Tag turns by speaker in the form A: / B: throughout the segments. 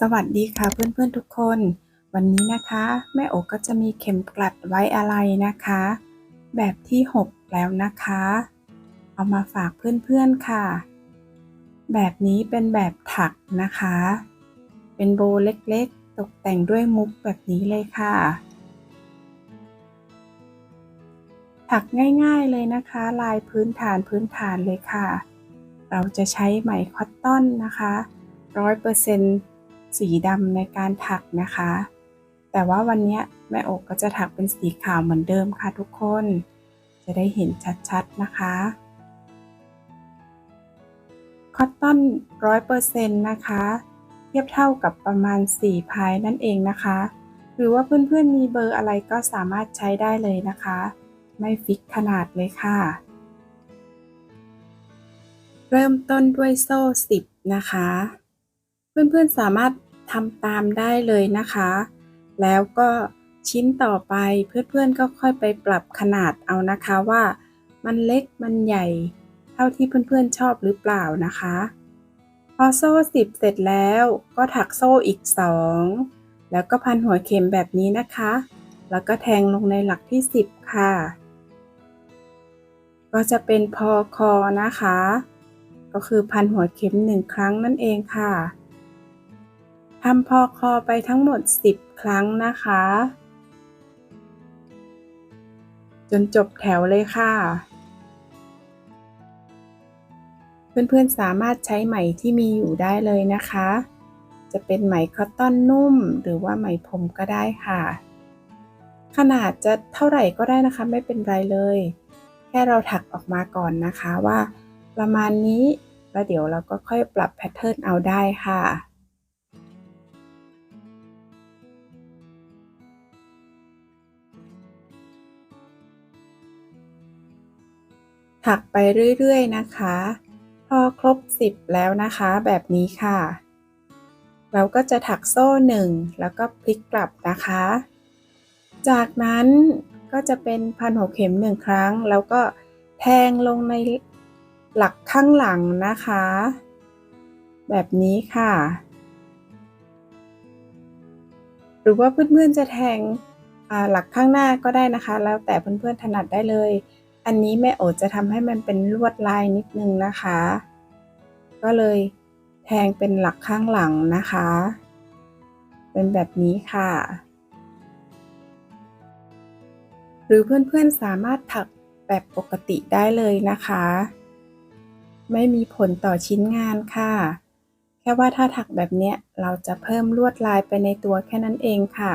A: สวัสดีค่ะเพื่อนๆทุกคน วันนี้นะคะแม่โอก็จะมีเข็มกลัดไว้อะไรนะคะ แบบที่ 6 แล้วนะคะ เอามาฝากเพื่อนๆค่ะ แบบนี้เป็นแบบถักนะคะ เป็นโบเล็กๆ ตกแต่งด้วยมุกแบบนี้เลยค่ะ ถักง่ายๆเลยนะคะ ลายพื้นฐานพื้นฐานเลยค่ะ เราจะใช้ไหมคอตตอนนะคะร้อยเปอร์เซ็นต์ สีดำในการถักนะคะ แต่ว่าวันนี้แม่อกก็จะถักเป็นสีขาวเหมือนเดิมค่ะทุกคน จะได้เห็นชัดๆนะคะคอตตอนร้อยเปอร์เซ็นต์นะคะ เทียบเท่ากับประมาณ 4 พายนั่นเองนะคะ หรือว่าเพื่อนๆมีเบอร์อะไรก็สามารถใช้ได้เลยนะคะ ไม่ฟิกขนาดเลยค่ะ เริ่มต้นด้วยโซ่ 10 นะคะ เพื่อนๆสามารถทำตามได้เลยนะคะ แล้วก็ชิ้นต่อไปเพื่อนๆก็ค่อยไปปรับขนาดเอานะคะว่ามันเล็กมันใหญ่ เท่าที่เพื่อนๆชอบหรือเปล่านะคะ พอโซ่10เสร็จแล้วก็ถักโซ่อีก2แล้วก็พันหัวเข็มแบบนี้นะคะ แล้วก็แทงลงในหลักที่ 10 ค่ะ ก็จะเป็นพอคอนะคะ ก็คือพันหัวเข็มหนึ่งครั้งนั่นเองค่ะ ทำพอคอไปทั้งหมด 10 ครั้งนะคะ จนจบแถวเลยค่ะ เพื่อนๆสามารถใช้ไหมที่มีอยู่ได้เลยนะคะ จะเป็นไหมคอตตอนนุ่มหรือว่าไหมพรมก็ได้ค่ะ ขนาดจะเท่าไหร่ก็ได้นะคะไม่เป็นไรเลย แค่เราถักออกมาก่อนนะคะว่า ประมาณนี้แล้วเดี๋ยวเราก็ค่อยปรับแพทเทิร์นเอาได้ค่ะ ถักไปเรื่อยๆนะคะ พอครบ 10 แล้วนะคะ แบบนี้ค่ะ เราก็จะถักโซ่ 1 แล้วก็พลิกกลับนะคะ จากนั้นก็จะเป็นพันหัวเข็ม 1 ครั้ง แล้วก็แทงลงในหลักข้างหลังนะคะ แบบนี้ค่ะ หรือว่าเพื่อนๆจะแทงหลักข้างหน้าก็ได้นะคะ แล้วแต่เพื่อนๆถนัดได้เลย อันนี้แม่โอจะทำให้มันเป็นลวดลายนิดนึงนะคะ ก็เลยแทงเป็นหลักข้างหลังนะคะ เป็นแบบนี้ค่ะ หรือเพื่อนๆสามารถถักแบบปกติได้เลยนะคะ ไม่มีผลต่อชิ้นงานค่ะ แค่ว่าถ้าถักแบบเนี้ยเราจะเพิ่มลวดลายไปในตัวแค่นั้นเองค่ะ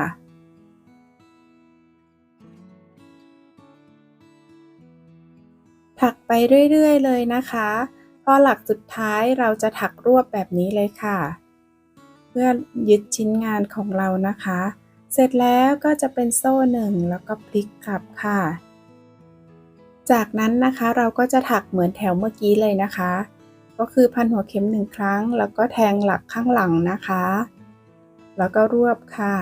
A: ถักไปเรื่อยๆ เลยนะคะ พอหลักสุดท้ายเราจะถักรวบแบบนี้เลยค่ะ เพื่อยึดชิ้นงานของเรานะคะ เสร็จแล้วก็จะเป็นโซ่หนึ่งแล้วก็พลิกกลับค่ะ จากนั้นนะคะเราก็จะถักเหมือนแถวเมื่อกี้เลยนะคะ ก็คือพันหัวเข็มหนึ่งครั้ง แล้วก็แทงหลักข้างหลังนะคะ แล้วก็รวบค่ะ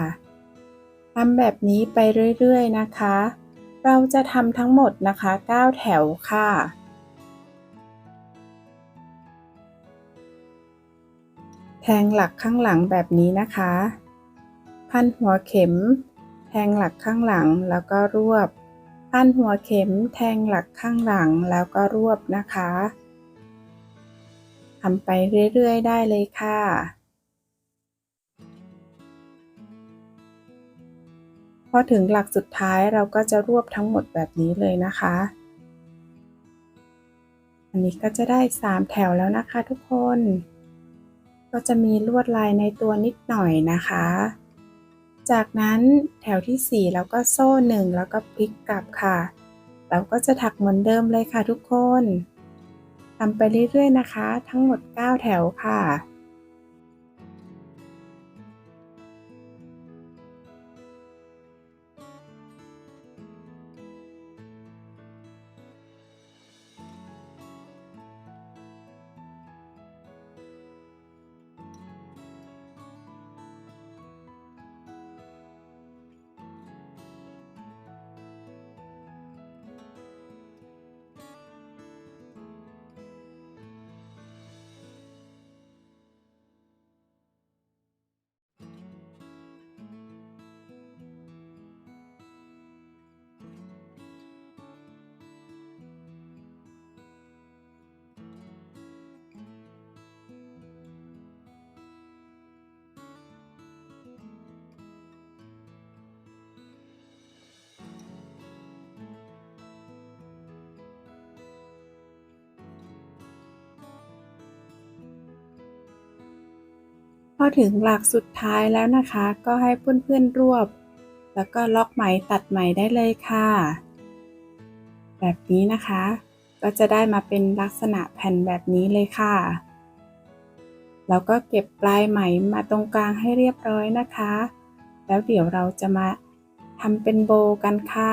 A: ทำแบบนี้ไปเรื่อยๆนะคะ เราจะทำทั้งหมดนะคะ 9 แถวค่ะ แทงหลักข้างหลังแบบนี้นะคะ พันหัวเข็ม แทงหลักข้างหลังแล้วก็รวบ พันหัวเข็ม แทงหลักข้างหลังแล้วก็รวบนะคะทำไปเรื่อยๆ ได้เลยค่ะ อถึงหลักสุดท้ายเราก็จะรวบทั้งหมดแบบนี้เลยนะคะ อันนี้ก็จะได้ 3 แถวแล้วนะคะทุกคน ก็จะมีลวดลายในตัวนิดหน่อยนะคะ จากนั้นแถวที่ 4 แล้วก็โซ่1แล้วก็พลิกกลับค่ะ เราก็จะถักเหมือนเดิมเลยค่ะทุกคนทำไปเรื่อยๆนะคะ ทั้งหมด 9 แถวค่ะ ถึงหลักสุดท้ายแล้วนะคะ ก็ให้เพื่อนๆรวบ แล้วก็ล็อกไหมตัดไหมได้เลยค่ะ แบบนี้นะคะ ก็จะได้มาเป็นลักษณะแผ่นแบบนี้เลยค่ะ แล้วก็เก็บปลายไหมมาตรงกลางให้เรียบร้อยนะคะ แล้วเดี๋ยวเราจะมาทำเป็นโบกันค่ะ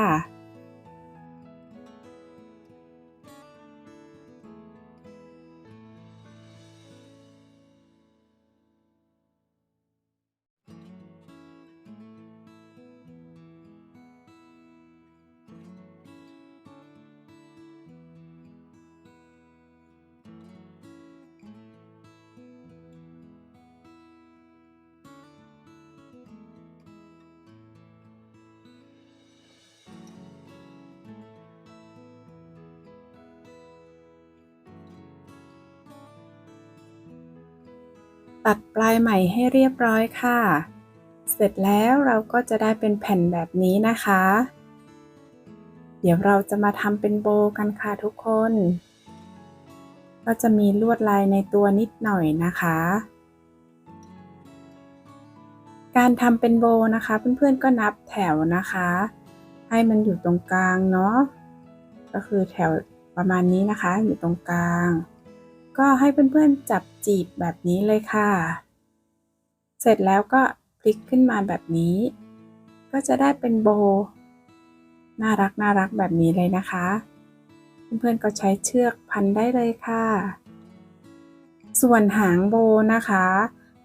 A: ตัดปลายไหมให้เรียบร้อยค่ะ เสร็จแล้วเราก็จะได้เป็นแผ่นแบบนี้นะคะ เดี๋ยวเราจะมาทำเป็นโบกันค่ะทุกคน ก็จะมีลวดลายในตัวนิดหน่อยนะคะ การทำเป็นโบนะคะ เพื่อนๆก็นับแถวนะคะ ให้มันอยู่ตรงกลางเนาะ ก็คือแถวประมาณนี้นะคะอยู่ตรงกลาง ก็ให้เพื่อนๆจับจีบแบบนี้เลยค่ะ เสร็จแล้วก็พลิกขึ้นมาแบบนี้ ก็จะได้เป็นโบ น่ารักน่ารักแบบนี้เลยนะคะ เพื่อนๆก็ใช้เชือกพันได้เลยค่ะ ส่วนหางโบนะคะ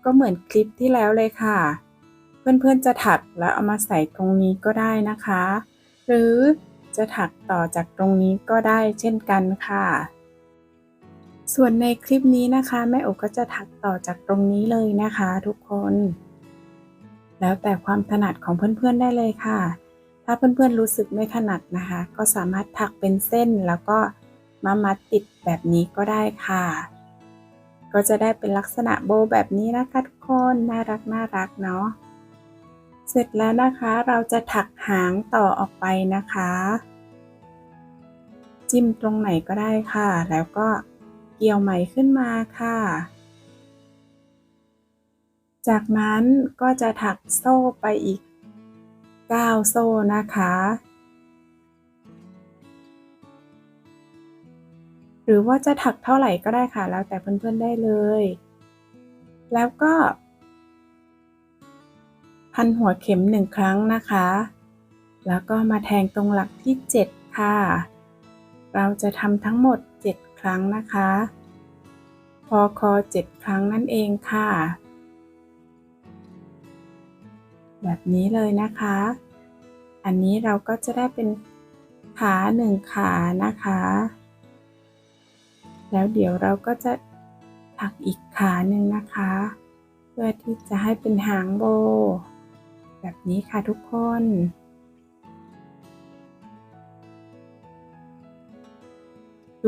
A: ก็เหมือนคลิปที่แล้วเลยค่ะ เพื่อนๆจะถักแล้วเอามาใส่ตรงนี้ก็ได้นะคะ หรือจะถักต่อจากตรงนี้ก็ได้เช่นกันค่ะ ส่วนในคลิปนี้นะคะ แม่โอก็จะถักต่อจากตรงนี้เลยนะคะ ทุกคน แล้วแต่ความถนัดของเพื่อนๆได้เลยค่ะ ถ้าเพื่อนๆรู้สึกไม่ถนัดนะคะ ก็สามารถถักเป็นเส้นแล้วก็มามัดติดแบบนี้ก็ได้ค่ะ ก็จะได้เป็นลักษณะโบแบบนี้นะคะทุกคนน่ารักน่ารักเนาะเสร็จแล้วนะคะเราจะถักหางต่อออกไปนะคะ จิ้มตรงไหนก็ได้ค่ะ แล้วก็ เกี่ยวไหมขึ้นมาค่ะ จากนั้นก็จะถักโซ่ไปอีก 9 โซ่นะคะหรือว่าจะถักเท่าไหร่ก็ได้ค่ะ แล้วแต่เพื่อนๆได้เลย แล้วก็ พันหัวเข็มหนึ่งครั้งนะคะ แล้วก็มาแทงตรงหลักที่ 7 ค่ะ เราจะทำทั้งหมด ครั้งนะคะ พอคอ7ครั้งนั่นเองค่ะ แบบนี้เลยนะคะ อันนี้เราก็จะได้เป็นขาหนึ่งขานะคะ แล้วเดี๋ยวเราก็จะถักอีกขาหนึ่งนะคะ เพื่อที่จะให้เป็นหางโบ แบบนี้ค่ะทุกคน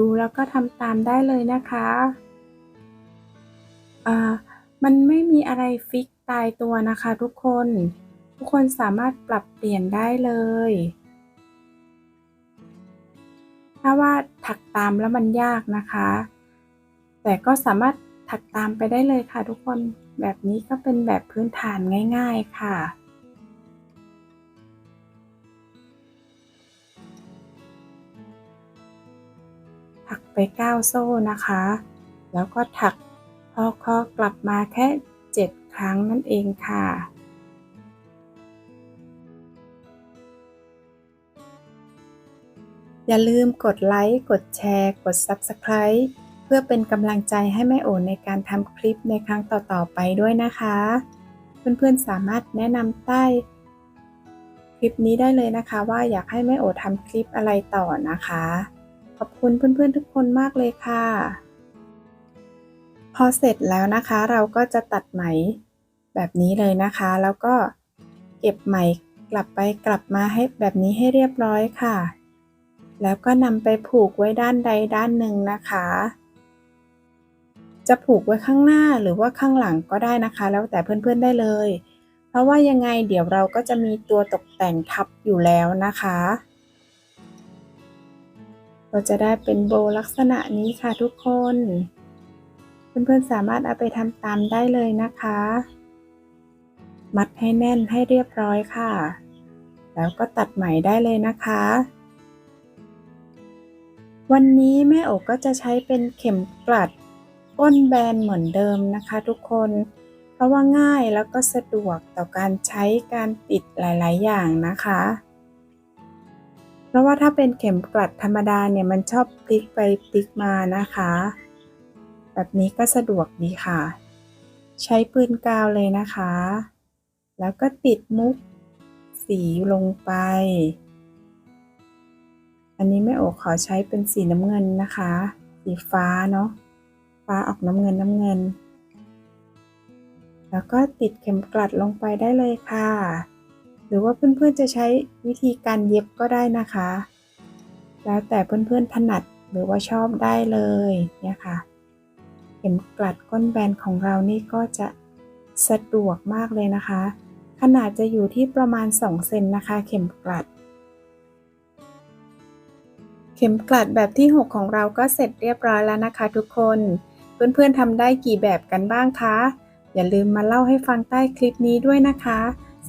A: ดูแล้วก็ทำตามได้เลยนะคะอ่ามันไม่มีอะไรฟิกตายตัวนะคะทุกคน ทุกคนสามารถปรับเปลี่ยนได้เลย ถ้าว่าถักตามแล้วมันยากนะคะ แต่ก็สามารถถักตามไปได้เลยค่ะทุกคน แบบนี้ก็เป็นแบบพื้นฐานง่าย ๆค่ะ ถักไป 9 โซ่นะคะ แล้วก็ถักพอคอกลับมาแค่ 7 ครั้งนั่นเองค่ะอย่าลืมกดไลค์ กดแชร์ กด Subscribe เพื่อเป็นกำลังใจให้แม่โอในการทำคลิปในครั้งต่อ ๆ ไปด้วยนะคะ เพื่อนๆสามารถแนะนำใต้ คลิปนี้ได้เลยนะคะว่าอยากให้แม่โอทำคลิปอะไรต่อนะคะ ขอบคุณเพื่อนๆทุกคนมากเลยค่ะ พอเสร็จแล้วนะคะ เราก็จะตัดไหมแบบนี้เลยนะคะ แล้วก็เก็บไหมกลับไปกลับมาให้แบบนี้ให้เรียบร้อยค่ะ แล้วก็นำไปผูกไว้ด้านใดด้านหนึ่งนะคะ จะผูกไว้ข้างหน้าหรือว่าข้างหลังก็ได้นะคะ แล้วแต่เพื่อนๆได้เลย เพราะว่ายังไงเดี๋ยวเราก็จะมีตัวตกแต่งทับอยู่แล้วนะคะ ก็จะได้เป็นโบลักษณะนี้ค่ะทุกคน เพื่อนๆสามารถเอาไปทำตามได้เลยนะคะ มัดให้แน่นให้เรียบร้อยค่ะ แล้วก็ตัดไหมได้เลยนะคะ วันนี้แม่โอกก็จะใช้เป็นเข็มกลัดก้นแบนเหมือนเดิมนะคะ ทุกคน เพราะว่าง่ายแล้วก็สะดวกต่อการใช้การติดหลาย ๆ อย่างนะคะ เพราะว่าถ้าเป็นเข็มกลัดธรรมดาเนี่ยมันชอบพลิกไปพลิกมานะคะ แบบนี้ก็สะดวกดีค่ะ ใช้ปืนกาวเลยนะคะ แล้วก็ติดมุกสีลงไป อันนี้แม่โอขอใช้เป็นสีน้ำเงินนะคะ สีฟ้าเนาะฟ้าออกน้ำเงินน้ำเงิน แล้วก็ติดเข็มกลัดลงไปได้เลยค่ะ หรือว่าเพื่อนๆจะใช้วิธีการเย็บก็ได้นะคะ แล้วแต่เพื่อนๆถนัดหรือว่าชอบได้เลยเนี่ยค่ะ เข็มกลัดก้นแบนของเรานี่ก็จะสะดวกมากเลยนะคะ ขนาดจะอยู่ที่ประมาณ 2 เซนนะคะ เข็มกลัด เข็มกลัดแบบที่ 6 ของเราก็เสร็จเรียบร้อยแล้วนะคะทุกคน เพื่อนๆทำได้กี่แบบกันบ้างคะ อย่าลืมมาเล่าให้ฟังใต้คลิปนี้ด้วยนะคะ